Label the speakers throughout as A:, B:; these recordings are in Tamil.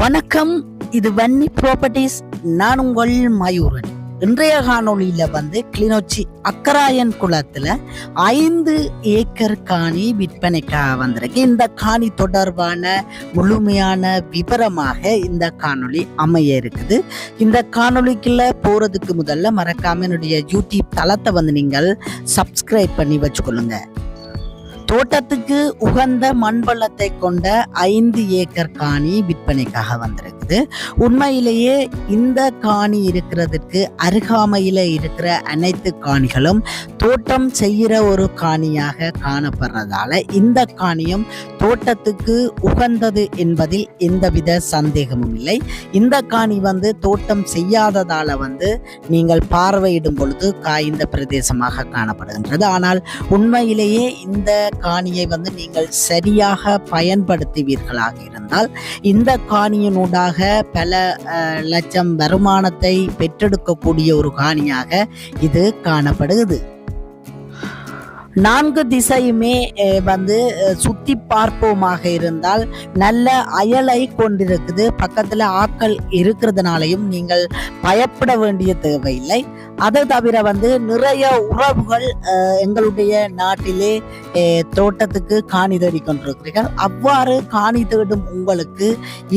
A: வணக்கம். இது வன்னி ப்ராப்பர்ட்டிஸ் நான் உங்கள் மயூரன். இன்றைய காணொளியில வந்து கிளிநொச்சி அக்கராயன் குளத்துல ஐந்து ஏக்கர் காணி விற்பனைக்காக வந்திருக்கு. இந்த காணி தொடர்பான முழுமையான விவரமாக இந்த காணொளி அமைய இருக்குது. இந்த காணொளிக்குள்ள போறதுக்கு முதல்ல மறக்காம என்னுடைய யூடியூப் தளத்தை வந்து நீங்கள் சப்ஸ்கிரைப் பண்ணி வச்சுக்கொள்ளுங்க. தோட்டத்துக்கு உகந்த மண்வளத்தை கொண்ட ஐந்து ஏக்கர் காணி விற்பனைக்காக வந்திருக்குது. உண்மையிலேயே இந்த காணி இருக்கிறதுக்கு அருகாமையில் இருக்கிற அனைத்து காணிகளும் தோட்டம் செய்கிற ஒரு காணியாக காணப்படுறதால இந்த காணியும் தோட்டத்துக்கு உகந்தது என்பதில் எந்தவித சந்தேகமும் இல்லை. இந்த காணி வந்து தோட்டம் செய்யாததால் வந்து நீங்கள் பார்வையிடும் பொழுது காய்ந்த பிரதேசமாக காணப்படுகின்றது. ஆனால் உண்மையிலேயே இந்த காணியை வந்து நீங்கள் சரியாக பயன்படுத்துவீர்களாக இருந்தால் இந்த காணியினூடாக பல லட்சம் வருமானத்தை பெற்றெடுக்கக்கூடிய ஒரு காணியாக இது காணப்படுகிறது. நான்கு திசையுமே வந்து சுற்றி சுத்தி பார்ப்போமாக இருந்தால் நல்ல அயலை கொண்டிருக்குது. பக்கத்துல ஆட்கள் இருக்கிறதுனாலையும் நீங்கள் பயப்பட வேண்டிய தேவையில்லை. அதை தவிர வந்து நிறைய உறவுகள் எங்களுடைய நாட்டிலே தோட்டத்துக்கு காணி தேடி கொண்டிருக்கிறீர்கள். அவ்வாறு காணி தேடும் உங்களுக்கு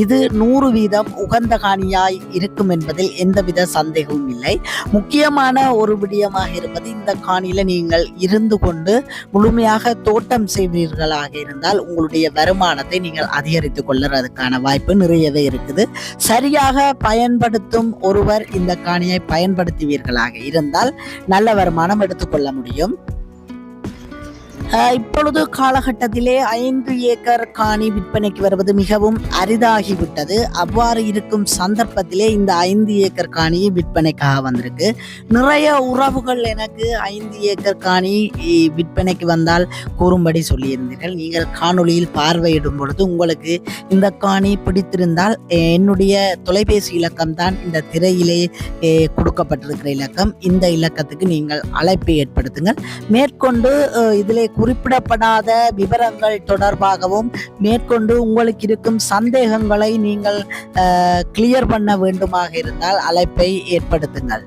A: இது நூறு வீதம் உகந்த காணியாய் இருக்கும் என்பதில் எந்தவித சந்தேகமும் இல்லை. முக்கியமான ஒரு விடயமாக இருப்பது இந்த காணியில நீங்கள் இருந்து கொண்டு முழுமையாக தோட்டம் செய்வீர்களாக இருந்தால் உங்களுடைய வருமானத்தை நீங்கள் அதிகரித்துக் கொள்ளுறதுக்கான வாய்ப்பு நிறையவே இருக்குது. சரியாக பயன்படுத்தும் ஒருவர் இந்த காணியை பயன்படுத்துவீர்களாக இருந்தால் நல்ல வருமானம் எடுத்துக்கொள்ள முடியும். இப்பொழுது காலகட்டத்திலே ஐந்து ஏக்கர் காணி விற்பனைக்கு வருவது மிகவும் அரிதாகிவிட்டது. அவ்வாறு இருக்கும் சந்தர்ப்பத்திலே இந்த ஐந்து ஏக்கர் காணி விற்பனைக்காக வந்திருக்கு. நிறைய உறவுகள் எனக்கு ஐந்து ஏக்கர் காணி விற்பனைக்கு வந்தால் கூறும்படி சொல்லியிருந்தீர்கள். நீங்கள் காணொளியில் பார்வையிடும் பொழுது உங்களுக்கு இந்த காணி பிடித்திருந்தால் என்னுடைய தொலைபேசி இலக்கம் தான் இந்த திரையிலே கொடுக்கப்பட்டிருக்கிற இலக்கம். இந்த இலக்கத்துக்கு நீங்கள் அழைப்பை ஏற்படுத்துங்கள். மேற்கொண்டு இதிலே குறிப்பிடப்படாத விவரங்கள் தொடர்பாகவும் மேற்கொண்டு உங்களுக்கு இருக்கும் சந்தேகங்களை நீங்கள் கிளியர் பண்ண வேண்டுமாக இருந்தால் அழைப்பை ஏற்படுத்துங்கள்.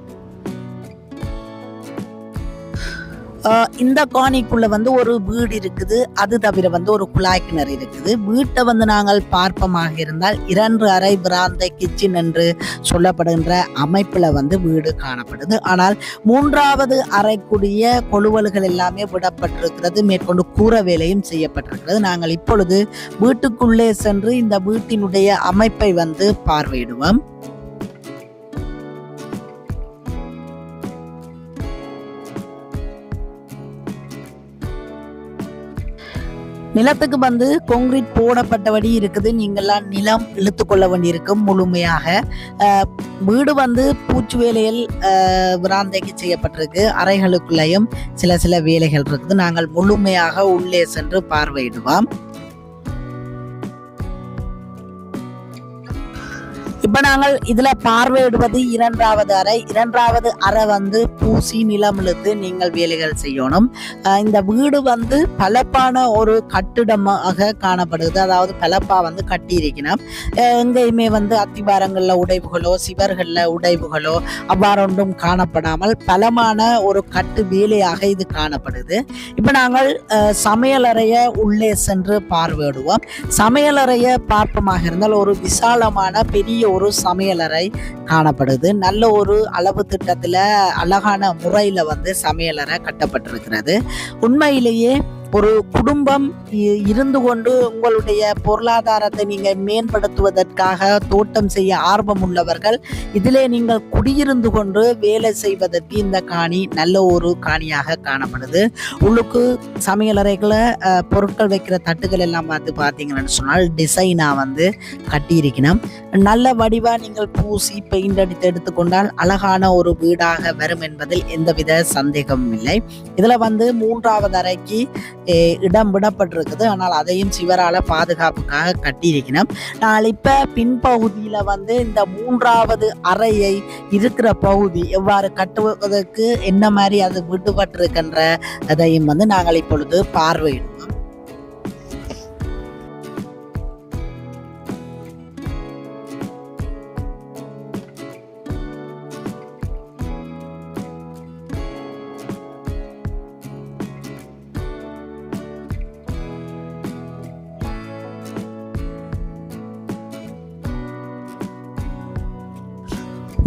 A: இந்த காணிக்குள்ள வந்து ஒரு வீடு இருக்குது. அது தவிர வந்து ஒரு குழாய் கிணறு இருக்குது. வீட்டை வந்து நாங்கள் பார்ப்பமாக இருந்தால் இரண்டு அறை பிராந்த கிச்சன் என்று சொல்லப்படுகின்ற அமைப்பில் வந்து வீடு காணப்படுது. ஆனால் மூன்றாவது அறைக்குரிய கொழுவல்கள் எல்லாமே விடப்பட்டிருக்கிறது. மேற்கொண்டு கூற வேலையும் செய்யப்பட்டிருக்கிறது. நாங்கள் இப்பொழுது வீட்டுக்குள்ளே சென்று இந்த வீட்டினுடைய அமைப்பை வந்து பார்வையிடுவோம். நிலத்துக்கு வந்து கொங்கிரீட் போடப்பட்டபடி இருக்குது. நீங்கள்லாம் நிலம் இழுத்து கொள்ள வேண்டியிருக்கும் முழுமையாக. வீடு வந்து பூச்சு வேலையில் பிராந்தைக்கு விராந்தைக்கு செய்யப்பட்டிருக்கு. அறைகளுக்குள்ளேயும் சில சில வேலைகள் இருக்குது. நாங்கள் முழுமையாக உள்ளே சென்று பார்வையிடுவோம். இப்ப நாங்கள் இதுல பார்வையிடுவது இரண்டாவது அறை. இரண்டாவது அறை வந்து பூசி நிலம் இழுத்து நீங்கள் வேலைகள் செய்யணும். இந்த வீடு வந்து பலப்பான ஒரு கட்டிடமாக காணப்படுது அதாவது பலப்பா வந்து கட்டி இருக்கணும் எங்கேயுமே வந்து அத்திவாரங்களில் உடைவுகளோ சிவர்களில் உடைவுகளோ அவ்வாறொன்றும் காணப்படாமல் பலமான ஒரு கட்டு வேலையாக இது காணப்படுது. இப்ப நாங்கள் சமையலறைய உள்ளே சென்று பார்வையிடுவோம். சமையலறைய பார்ப்பமாக இருந்தால் ஒரு விசாலமான பெரிய ஒரு சமையலறை காணப்படுது. நல்ல ஒரு அளவு திட்டத்தில் அழகான முறையில் வந்து சமையலறை கட்டப்பட்டிருக்கிறது. உண்மையிலேயே ஒரு குடும்பம் இருந்து கொண்டு உங்களுடைய பொருளாதாரத்தை நீங்கள் மேம்படுத்துவதற்காக தோட்டம் செய்ய ஆர்வம் உள்ளவர்கள் இதிலே நீங்கள் குடியிருந்து கொண்டு வேலை செய்வதற்கு இந்த காணி நல்ல ஒரு காணியாக காணப்படுது. உள்ளுக்கு சமையலறைகளை பொருட்கள் வைக்கிற தட்டுகள் எல்லாம் பார்த்து பார்த்தீங்கன்னு சொன்னால் டிசைனாக வந்து கட்டியிருக்கணும். நல்ல வடிவாக நீங்கள் பூசி பெயிண்ட் அடித்து எடுத்துக்கொண்டால் அழகான ஒரு வீடாக வரும் என்பதில் எந்தவித சந்தேகமும் இல்லை. இதில் வந்து மூன்றாவது அறைக்கு இடம் விடப்பட்டிருக்குது. ஆனால் அதையும் சிவரால பாதுகாப்புக்காக கட்டியிருக்கணும் நான் இப்ப பின்பகுதியில வந்து இந்த மூன்றாவது அறையை இருக்கிற பகுதி எவ்வாறு கட்டுவதற்கு என்ன மாதிரி அது விடுபட்டிருக்கின்ற அதையும் வந்து நாங்கள் இப்பொழுது பார்வையிடுவோம்.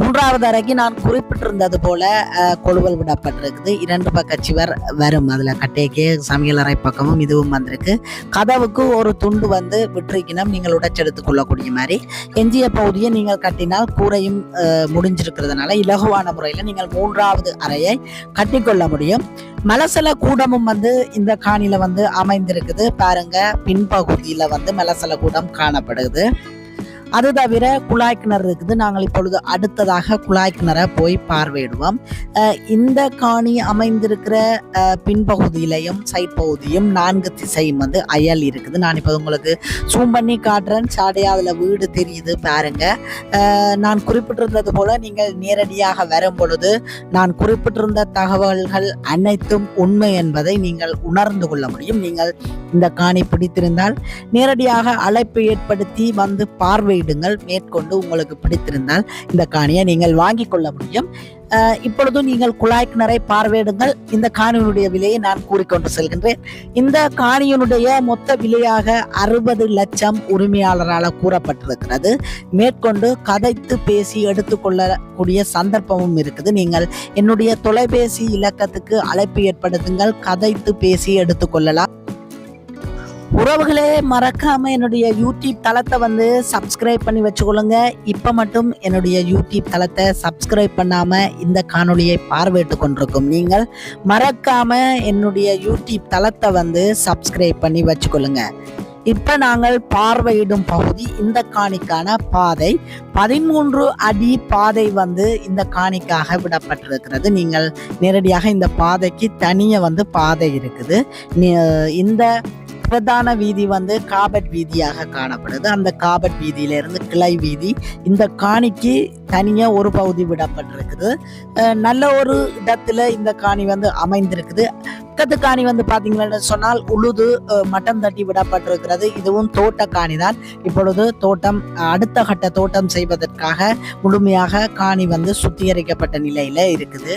A: மூன்றாவது அறைக்கு நான் குறிப்பிட்டிருந்தது போல கொழுவல் விடப்பட்டிருக்குது. இரண்டு பக்க சிவர் வரும். அதில் கட்டைக்கு சமையல் அறை பக்கமும் இதுவும் வந்திருக்கு. கதவுக்கு ஒரு துண்டு வந்து விட்டிருக்கணும். நீங்கள் உடைச்செடுத்து கொள்ளக்கூடிய மாதிரி. எஞ்சிய பகுதியை நீங்கள் கட்டினால் கூரையும் முடிஞ்சிருக்கிறதுனால இலகுவான முறையில் நீங்கள் மூன்றாவது அறையை கட்டிக்கொள்ள முடியும். மலசல கூடமும் வந்து இந்த காணியில் வந்து அமைந்திருக்குது. பாருங்க பின்பகுதியில் வந்து மலசல கூடம் காணப்படுது. அது தவிர குழாய் கிணறு இருக்குது. நாங்கள் இப்பொழுது அடுத்ததாக குழாய் கிணறை போய் பார்வையிடுவோம். இந்த காணி அமைந்திருக்கிற பின்பகுதியிலையும் சைட் பகுதியும் நான்கு திசையும் வந்து அயல் இருக்குது. நான் இப்போ உங்களுக்கு சூம் பண்ணி காட்டுறேன். சாடையாக அதில் வீடு தெரியுது பாருங்க. நான் குறிப்பிட்டிருந்தது போல நீங்கள் நேரடியாக வரும் பொழுது நான் குறிப்பிட்டிருந்த தகவல்கள் அனைத்தும் உண்மை என்பதை நீங்கள் உணர்ந்து கொள்ள முடியும். நீங்கள் இந்த காணி பிடித்திருந்தால் நேரடியாக அழைப்பு ஏற்படுத்தி வந்து பார்வை பார்வையிடுங்கள் மேற்கொண்டு உங்களுக்கு பிடித்திருந்தால் இந்த காணியை நீங்கள் வாங்கிக் கொள்ள முடியும். இப்பொழுதும் இப்பொழுது நீங்கள் குழாய் கிணறை பார்வையிடுங்கள். இந்த காணியினுடைய விலையை நான் கூறிக்கொண்டு செல்கின்றேன். இந்த காணியினுடைய மொத்த விலையாக அறுபது லட்சம் உரிமையாளரால் கூறப்பட்டிருக்கிறது. மேற்கொண்டு கதைத்து பேசி எடுத்துக்கொள்ளக்கூடிய சந்தர்ப்பமும் இருக்குது. நீங்கள் என்னுடைய தொலைபேசி இலக்கத்துக்கு அழைப்பு ஏற்படுத்துங்கள். கதைத்து பேசி எடுத்துக்கொள்ளலாம். உறவுகளே மறக்காம என்னுடைய யூடியூப் தளத்தை வந்து சப்ஸ்கிரைப் பண்ணி வச்சுக்கொள்ளுங்க. இப்ப மட்டும் என்னுடைய யூடியூப் தளத்தை சப்ஸ்கிரைப் பண்ணாம இந்த காணொலியை பார்வையிட்டு கொண்டிருக்கும் நீங்கள் மறக்காம என்னுடைய யூடியூப் தளத்தை வந்து சப்ஸ்கிரைப் பண்ணி வச்சுக்கொள்ளுங்க. இப்ப நாங்கள் பார்வையிடும் பகுதி இந்த காணிக்கான பாதை. பதிமூன்று அடி பாதை வந்து இந்த காணிக்காக விடப்பட்டிருக்கிறது. நீங்கள் நேரடியாக இந்த பாதைக்கு தனியே வந்து பாதை இருக்குது. இந்த பிரதான வீதி வந்து காபட் வீதியாக காணப்படுது. அந்த காபட் வீதியிலிருந்து கிளை வீதி இந்த காணிக்கு தனியாக ஒரு பகுதி விடப்பட்டிருக்குது. நல்ல ஒரு இடத்துல இந்த காணி வந்து அமைந்திருக்குது. பக்கத்து காணி வந்து பார்த்தீங்கன்னு சொன்னால் உழுது மட்டம் தட்டி விடப்பட்டிருக்கிறது. இதுவும் தோட்ட காணி தான். இப்பொழுது தோட்டம் அடுத்த கட்ட தோட்டம் செய்வதற்காக முழுமையாக காணி வந்து சுத்திகரிக்கப்பட்ட நிலையில் இருக்குது.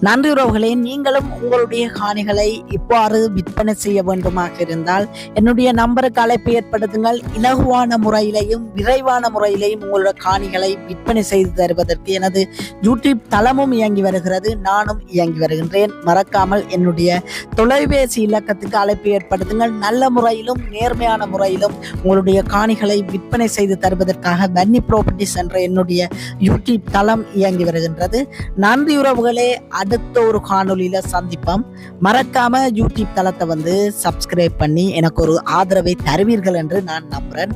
A: நன்றி உறவுகளே நீங்களும் உங்களுடைய காணிகளை இவ்வாறு விற்பனை செய்ய வேண்டுமாக இருந்தால் என்னுடைய நம்பருக்கு அழைப்பு ஏற்படுத்துங்கள். இலகுவான முறையிலையும் விரைவான முறையிலையும் உங்களோட காணிகளை விற்பனை செய்து தருவதற்கு எனது யூடியூப் தளமும் இயங்கி வருகிறது. நானும் இயங்கி வருகின்றேன். மறக்காமல் என்னுடைய தொலைபேசி இலக்கத்துக்கு அழைப்பு ஏற்படுத்துங்கள். நல்ல முறையிலும் நேர்மையான முறையிலும் உங்களுடைய காணிகளை விற்பனை செய்து தருவதற்காக வன்னி ப்ராப்பர்ட்டிஸ் என்ற என்னுடைய யூடியூப் தளம் இயங்கி வருகின்றது. நன்றி உறவுகளே அடுத்த ஒரு காணொளியில சந்திப்போம். மறக்காம யூடியூப் தளத்தை வந்து சப்ஸ்கிரைப் பண்ணி எனக்கு ஒரு ஆதரவை தருவீர்கள் என்று நான் நம்புறேன்.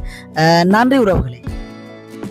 A: நன்றி உறவுகளே.